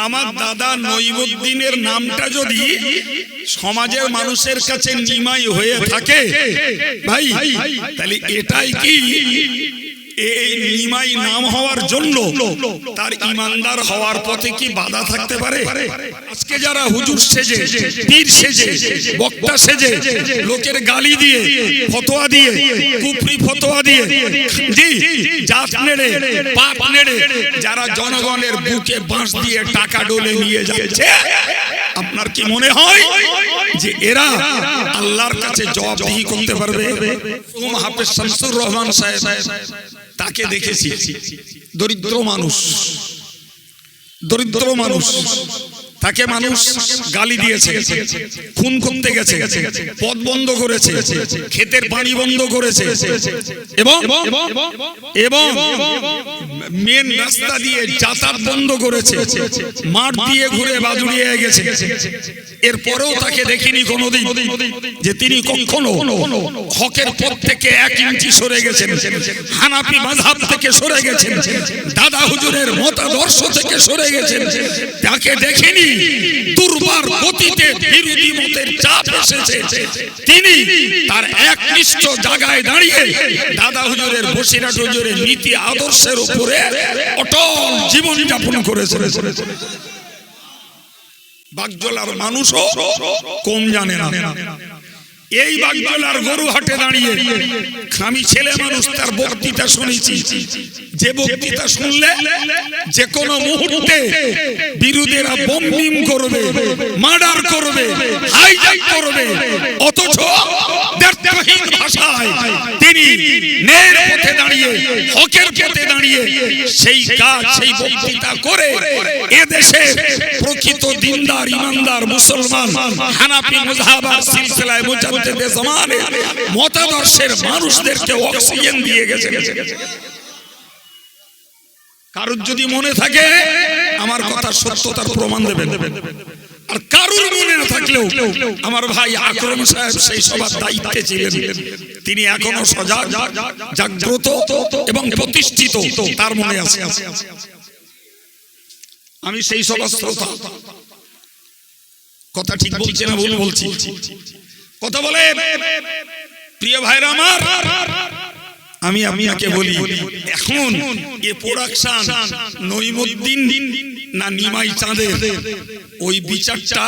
আমার দাদা নইমুদ্দিনের নামটা যদি সমাজের মানুষের কাছে নিমাই হয়ে থাকে, ভাই, তাহলে এটাই কি? এই নিমাই নাম হওয়ার জন্য তার ইমানদার হওয়ার পথে কি বাধা থাকতে পারে? আজকে যারা হুজুর সেজে, পীর সেজে, বক্তা সেজে, লোকের গালি দিয়ে, ফতোয়া দিয়ে, কুফরি ফতোয়া দিয়ে, জি, জাত নেড়ে, পাপ নেড়ে, যারা জনগণের বুকে বাঁশ দিয়ে টাকা ডলে নিয়ে যাচ্ছে, আপনার কি মনে হয় যে এরা আল্লাহর কাছে জবাবদিহি করতে পারবে? হাফেজ শামসুর রহমান সাহেব। তাকে দেখেছি। দরিদ্র মানুষ। দরিদ্র মানুষ। তাকে মানুষ গালি দিয়েছে খুন করতে গেছে পথ বন্ধ করেছে ক্ষেতের পানি বন্ধ করেছে এবং এবং মেন রাস্তা দিয়ে যাতায়াত বন্ধ করেছে মাঠ দিয়ে ঘুরে বাজুড়িয়ে গেছে। এরপরেও তাকে দেখিনি কোনোদিন যে তিনি কখনো হকের পথ থেকে এক ইঞ্চি সরে গেছেন হানাপি মাঝহাব থেকে সরে গেছেন দাদা হুজুরের মতাদর্শ থেকে সরে গেছেন তাকে দেখিনি দুর্বার গতিতে বিরোধী মতের চাপ এসেছে। তিনি তার জায়গায় দাঁড়িয়ে দাদা হুজুরের বসিরাট হুজুরের নীতি আদর্শের উপরে অটল জীবন যাপন করেছে বাগজলার মানুষও কম জানে না। এই বাগজলার গরু হাটে দাঁড়িয়ে আমি ছেলে মানুষ তার বক্তৃতা শুনেছি। যে বক্তৃতা শুনলে যে কোনো মুহূর্তে বিরোধীরা বম্বিম করবে মার্ডার করবে হাইজ্যাক করবে। অথচ দ্ব্যর্থহীন ভাষায় তিনি ন্যায়ের পথে দাঁড়িয়ে হকের পথে দাঁড়িয়ে সেই কাজ সেই বক্তৃতা করে এদেশে প্রকৃত দিনদার ইমানদার মুসলমান হানাফি মুজহাবার সিলসিলায় মুজাদ্দিদে জামানে মতাদর্শের মানুষদেরকে অক্সিজেন দিয়ে গেছে। কারোর যদি মনে থাকে আমার কথা সত্যতার প্রমাণ দেবেন। আর কারুর মনে না থাকলেও আমার ভাই আকরম সাহেব সেই সবার দায়িত্বে ছিলেন। তিনি এখনও সজাগ জাগ্রত এবং প্রতিষ্ঠিত তার মনে আছে। আমি সেই সবার শ্রোতা কথা ঠিক বলছি না ভুল বলছি। কথা বলে। প্রিয় ভাইরা আমার, আমি আমি আপনাকে বলি, এখন এ প্রোডাকশন নইমুদ্দিন না নিমাই চাঁদের, ওই বিচারটা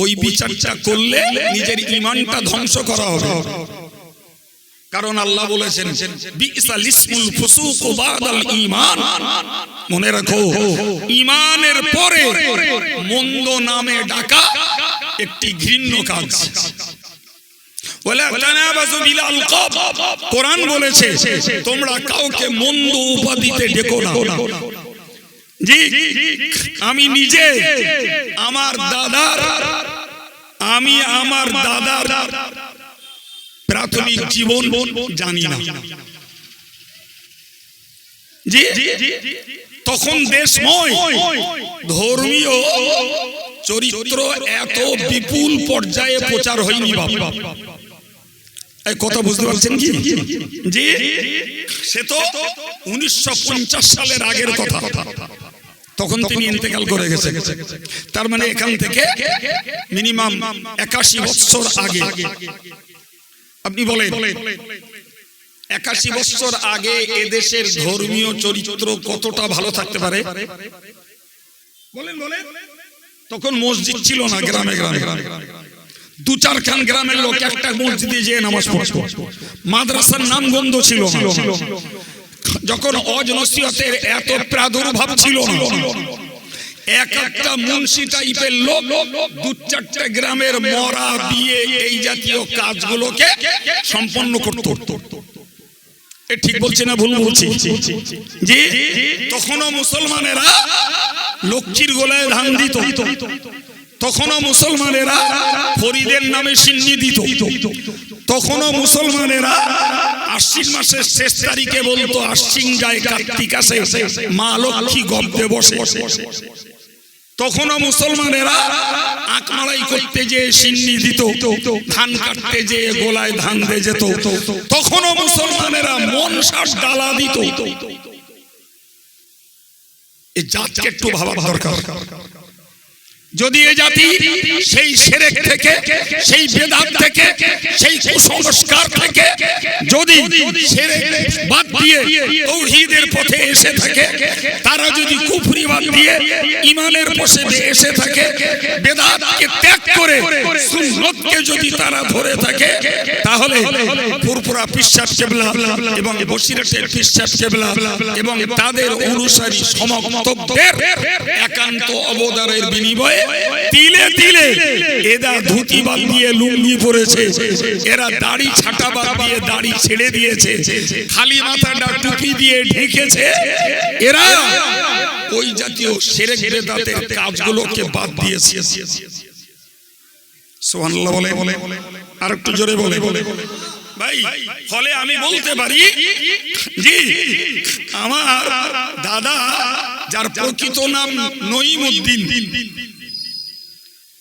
ওই বিচারটা করলে নিজের ইমানটা ধ্বংস করা হবে। কারণ আল্লাহ বলেছেন মনে রাখো, ঈমানের পরে মন্দ নামে ডাকা একটি ঘৃণ্য কাজ। কোরআন বলেছে তোমরা কাউকে মন্দ উপাধিতে ডেকো না। জি আমি নিজে আমার দাদার আমি আমার দাদার প্রাথমিক জীবন জানি না। জি। তখন দেশময় ধর্মীয় চরিত্র এত বিপুল পর্যায়ে প্রচার হয়নি বাবা এই কথা বুঝতে পারছেন কি? জি সে তো উনিশশো পঞ্চাশ সালের আগের কথা। তখন তিনি ইন্তেকাল করে গেছে তার মানে এখান থেকে মিনিমাম একাশি বছর আগে। আপনি বলেন একাশি বছর আগে এদেশের ধর্মীয় চরিত্র কতটা ভালো থাকতে পারে? বলেন বলেন। তখন মসজিদ ছিল না গ্রামে গ্রামে। দু চার খান গ্রামের লোক একটা মসজিদে যেয়ে নামাজ পড়তো। মাদ্রাসার নাম গন্ধ ছিল যখন অজ নসিহতের এত প্রাদুর্ভাব ছিল না এক একটা মুন্সি টাইপের লোক দু চারটা গ্রামের মরা বিয়ে এই জাতীয় কাজগুলোকে সম্পন্ন করত। এ ঠিক বলছি না ভুল বলছি জি তখনও মুসলমানেরা লক্ষ্মীর গোলায় ধান দিত তখনও মুসলমানেরা ফরিদের নামে সিন্নি দিত তখনও মুসলমানেরা আশ্বিন মাসের শেষ তারিখে বলতো আশ্বিন যায় কার্তিক আসে মা লক্ষ্মী গব্দে বসে। তখনও মুসলমানেরা আকমালাই করতে যে সিন্নি দিত, ধান কাটতে যে গোলায় ধান দিয়ে যেত। তখনও মুসলমানেরা মন শ্বাস ডালা দিত। এই জাতকে একটু ভাবা দরকার। যদি এ জাতি সেই সেরেক থেকে সেই বেদাত থেকে সেই কুসংস্কার থেকে যদি সেরেক বাদ দিয়ে তৌহিদের পথে এসে থাকে তারা যদি কুফরি বাদ দিয়ে ইমানের পথে এসে থাকে বেদাতকে ত্যাগ করে সুন্নতকে যদি তারা ধরে থাকে তাহলে পুরপুরা পিসাব কেবলা এবং বসিরটের পিসাব কেবলা এবং তাদের অনুসারী সমক্তব্যের একান্ত অবদানের বিনিময়ে তিলে তিলে এরা ধুতি বাদ দিয়ে লুঙ্গি পরেছে। এরা দাড়ি ছাটা বাদ দিয়ে দাড়ি ছেড়ে দিয়েছে। খালি মাথাটা টুপি দিয়ে ঢেকেছে। এরা ওই জাতীয় সেরে বেদাতের কাজগুলোকে বাদ দিয়েছে। সুবহানাল্লাহ বলে বলে আর একটু জোরে বলে বলে। ভাই, ফলে আমি বলতে পারি, জি, আমার দাদা, যার প্রকৃত নাম নঈমুদ্দিন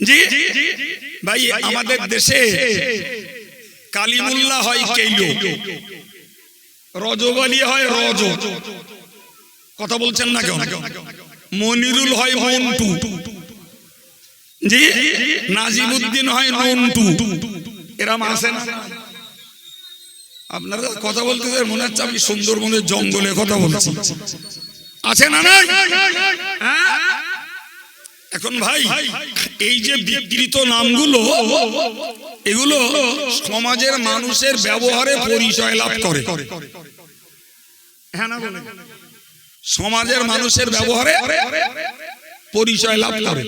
জি ভাই আমাদের দেশে কালিমুল্লাহ হয় কেইলো রজবালি হয় রজ। কথা বলছেন না কেন মনিরুল হয় মন্টু। জি নাজিমুদ্দিন হয় নন্টু। এরা আছে না। আপনারা কথা বলতে মনে হচ্ছে আমি সুন্দরবনের জঙ্গলে কথা বলছি। আছে না না এখন ভাই এই যে বিকৃত নামগুলো এগুলো সমাজের মানুষের ব্যবহারে পরিচয় লাভ করে। হ্যাঁ সমাজের মানুষের ব্যবহারে পরিচয় লাভ করে।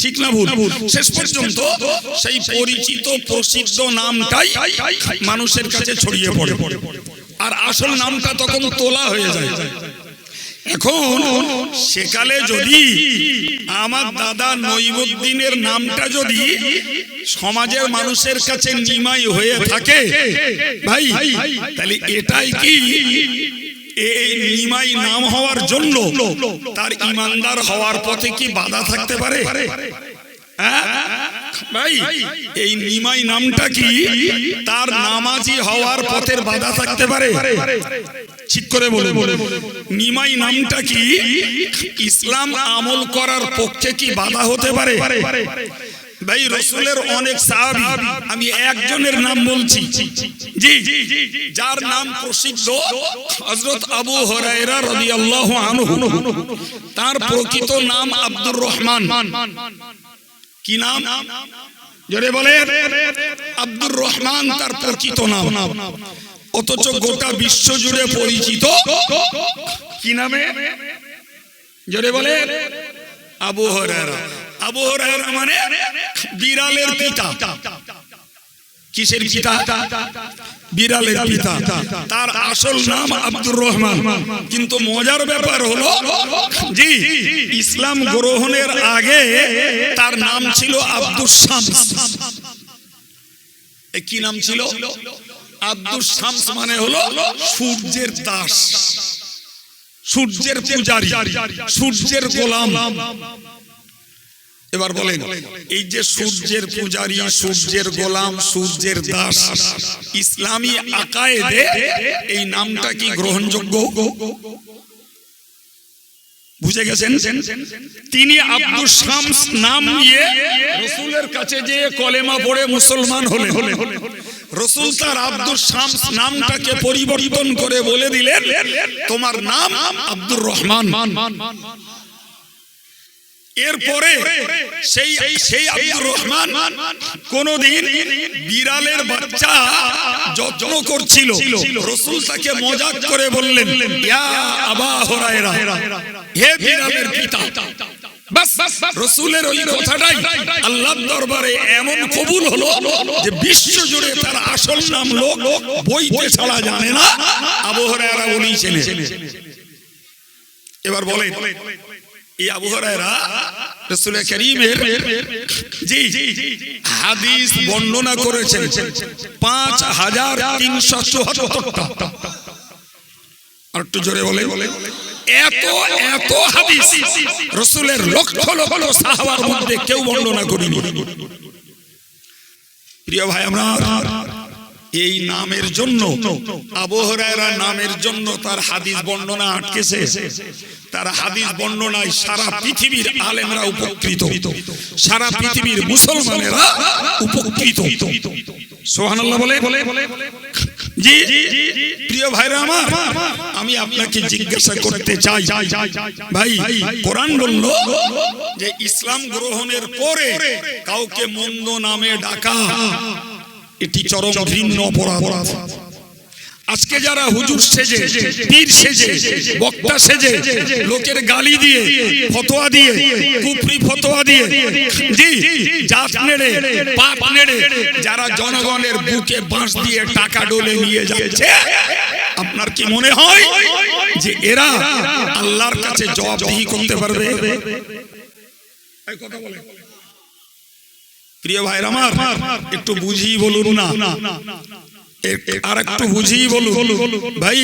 ঠিক না ভুল? শেষ পর্যন্ত সেই পরিচিত প্রসিদ্ধ নামটাই মানুষের কাছে ছড়িয়ে পড়ে। আর আসল নামটা তখন তোলা হয়ে যায়। এখন সেকালে যদি আমার দাদা নইমুদ্দিনের নামটা যদি সমাজের মানুষের কাছে নিমাই হয়ে থাকে, ভাই, তাহলে এটাই কি এই নিমাই নাম হওয়ার জন্য তার ইমানদার হওয়ার পথে কি বাধা থাকতে পারে হ্যাঁ? ভাই, এই নিমাই নামটা কি? তার নামাজি হওয়ার পথের বাধা থাকতে পারে? ঠিক করে বলে বলে নিমাই নামটা কি? ইসলাম আমল করার পক্ষে কি বাধা হতে পারে? ভাই, রসুলের অনেক সাহাবী, আমি একজনের নাম বলছি। জি, যার নাম প্রসিদ্ধ হযরত আবু হুরায়রা রাদিয়াল্লাহু আনহু। তার প্রকৃত নাম আব্দুর রহমান। কি নাম? জোরে বলে আব্দুর রহমান তার প্রকৃত নাম। অথচ গোটা বিশ্ব জুড়ে পরিচিত। কি নামে? জোরে বলে আবু হরায়রা। আবু হরায়রা মানে বিড়ালের পিতা। কিসের পিতা? বিড়ালের পিতা। তার আসল নাম আব্দুর রহমান। কিন্তু মজার ব্যাপার হলো জি ইসলাম গ্রহণের আগে তার নাম ছিল আব্দুর শামস। কি নাম ছিল? আব্দুর শামস মানে হলো সূর্যের দাস। সূর্যের পূজারি। সূর্যের গোলাম। এবার বলেন, এই যে সূর্যের পূজারি, সূর্যের গোলাম, সূর্যের দাস, ইসলামী আকায়েদে এই নামটা কি গ্রহণযোগ্য? বুঝে গেছেন? তিনি আব্দুল শামস নাম নিয়ে রসুলের কাছে যে কলেমা পড়ে মুসলমান হলে হলে রসুল তার আব্দুল শামস নামটাকে পরিবর্তন করে বলে দিলেন, তোমার নাম আব্দুর রহমান। এরপরে সেই সেই আব্দুর রহমান কোনদিন বিড়ালের বাচ্চা যত্ন করছিল। রসুল তাকে মজাক করে বললেন হে বিড়ালের পিতা রসুলের ওই কথাটাই দরবারে এমন কবুল হলো তার আসল নাম লোক ছাড়া না। ছেলে এবার বলেন এই আবু হরায়রা রাসূল করিমের জি হাদিস বর্ণনা করেছেন, পাঁচ হাজার তিনশো চুয়াত্তরটা। আর একটু জোরে বলে এত এত হাদিস রসুলের লক্ষ লক্ষ সাহাবার মধ্যে কেউ বর্ণনা করিনি। প্রিয় ভাই, আমরা এই নামের জন্য আবহরায়রা নামের জন্য তার হাদিস বর্ণনা আটকেছে। তার হাদিস বর্ণনায় সারা পৃথিবীর আলেমরা উপকৃত। সারা পৃথিবীর মুসলমানেরা উপকৃত। সোহানাল্লাহ বলে, জি, প্রিয় ভাইরা আমার, আমি আপনাকে জিজ্ঞাসা করতে চাই। ভাই, কোরআন বলল যে ইসলাম গ্রহণের পরে কাউকে মন্দ নামে ডাকা এটি চরম ঘৃণ্য অপরাধ। আজকে যারা হুজুর সেজে পীর সেজে বক্তা সেজে লোকের গালি দিয়ে ফতোয়া দিয়ে কুফরি ফতোয়া দিয়ে জি জাত নেড়ে পাপ নেড়ে যারা জনগণের বুকে বাঁশ দিয়ে টাকা ডলে নিয়ে যাচ্ছে আপনার কি মনে হয় যে এরা আল্লাহর কাছে জবাবদিহি করতে পারবে? এই কথা বলে প্রিয় ভাইরা আমার, একটু বুঝিয়ে বলুন না। আর একটু বুঝিয়ে বলুন। ভাই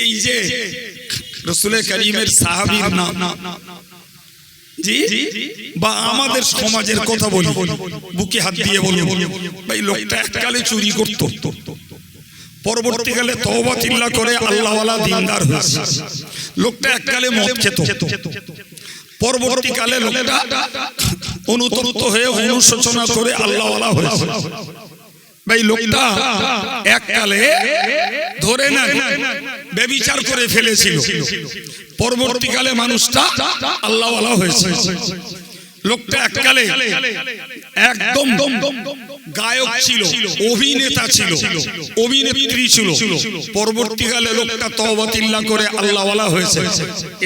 এই যে রসুল নাম জি, বা আমাদের সমাজের কথা বলি, বুকে হাত দিয়ে বলি ভাই, লোকটা এককালে চুরি করত। পরবর্তীকালে তওবা তিল্লা করে আল্লাহওয়ালা দিনদার হয়েছে লোকটা এককালে মদ খেত। পরবর্তীকালে লোকটা অনুতপ্ত হয়ে অনুশোচনা করে আল্লাহওয়ালা হয়েছে। এককালে ধরে না, বেবিচার করে পরবর্তীকালে মানুষটা আল্লাহওয়ালা হয়েছে। লোকটা এককালে একদম গায়ক ছিল, অভিনেতা ছিল, অভিনেত্রী ছিল। পরবর্তীকালে লোকটা তওবাতিল্লাহ করে আল্লাহওয়ালা হয়েছে।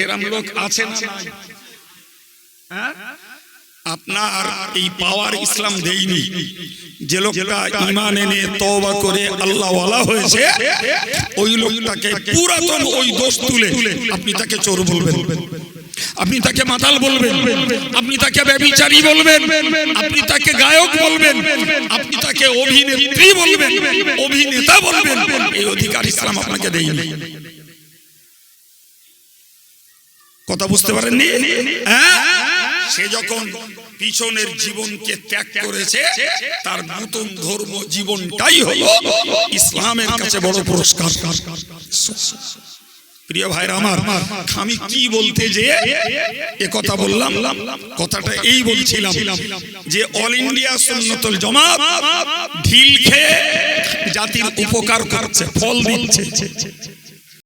এরম লোক আছে না নাই? হ্যাঁ? আপনার এই পাওয়ার ইসলাম দেয়নি। যে লোকটা ইমান এনে তওবা করে আল্লাহওয়ালা হয়েছে, ওই লোকটাকে পুরাতন ওই দোষ তুলে আপনি তাকে চোর বলবেন। আপনি তাকে মাতাল বলবেন। আপনি তাকে ব্যবিচারী বলবেন। আপনি তাকে গায়ক বলবেন। আপনি তাকে অভিনেত্রী বলবেন, অভিনেতা বলবেন। এই অধিকার ইসলাম আপনাকে দেয়নি। কথা বুঝতে পারেননি? হ্যাঁ? সে যখন পিছনের জীবনকে ত্যাগ করেছে, তার নতুন ধর্ম জীবনটাই হলো ইসলামের কাছে বড় পুরস্কার। প্রিয় ভাইরা আমার, আমি কি বলতে যে এ কথা বললাম, কথাটা এই বলছিলাম যে অল ইন্ডিয়া সুন্নতুল জমাত ঢিল খেয়ে জাতির উপকার করছে, ফল দিচ্ছে।